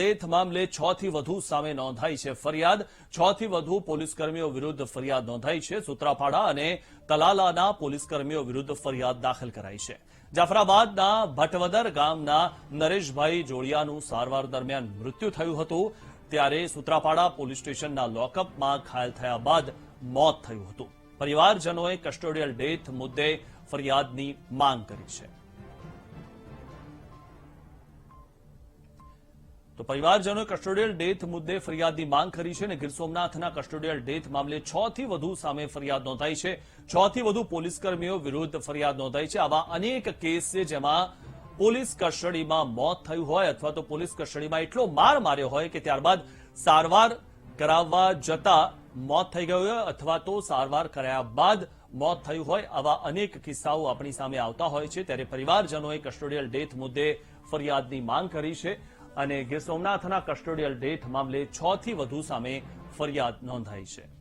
Death મામલે છ થી વધુ સામે નોંધાઈ છે ફરિયાદ. છ થી વધુ પોલીસકર્મીઓ વિરુદ્ધ ફરિયાદ નોંધાઈ છે. સુત્રાપાડા અને તલાલાના પોલીસકર્મીઓ વિરુદ્ધ ફરિયાદ દાખલ કરાઈ છે. જાફરાબાદના ભટવદર ગામના નરેશભાઈ જોડિયાનું સારવાર દરમિયાન મૃત્યુ થયું હતું. ત્યારે સુત્રાપાડા પોલીસ સ્ટેશનના લોકઅપમાં ઘાયલ થયા બાદ મોત થયું હતું. પરિવારજનોએ કસ્ટોડિયલ ડેથ મુદ્દે ફરિયાદની માંગ કરી છે. તો પરિવારજનોએ કસ્ટોડિયલ ડેથ મુદ્દે ફરિયાદની માંગ કરી છે અને ગીર સોમનાથના કસ્ટોડિયલ ડેથ મામલે છ થી વધુ સામે ફરિયાદ નોંધાઈ છે. છ થી વધુ પોલીસકર્મીઓ વિરુદ્ધ ફરિયાદ નોંધાઈ છે. આવા અનેક કેસ છે જેમાં પોલીસ કસ્ટડીમાં મોત થયું હોય અથવા તો પોલીસ કસ્ટડીમાં એટલો માર માર્યો હોય કે ત્યારબાદ સારવાર કરાવવા જતા મોત થઈ ગયું હોય અથવા તો સારવાર કરાયા બાદ મોત થયું હોય આવા અનેક કિસ્સાઓ આપણી સામે આવતા હોય છે. ત્યારે પરિવારજનોએ કસ્ટોડિયલ ડેથ મુદ્દે ફરિયાદની માંગ કરી છે. અને ગીર સોમનાથના કસ્ટોડિયલ ડેથ મામલે છ થી વધુ સામે ફરિયાદ નોંધાઈ છે.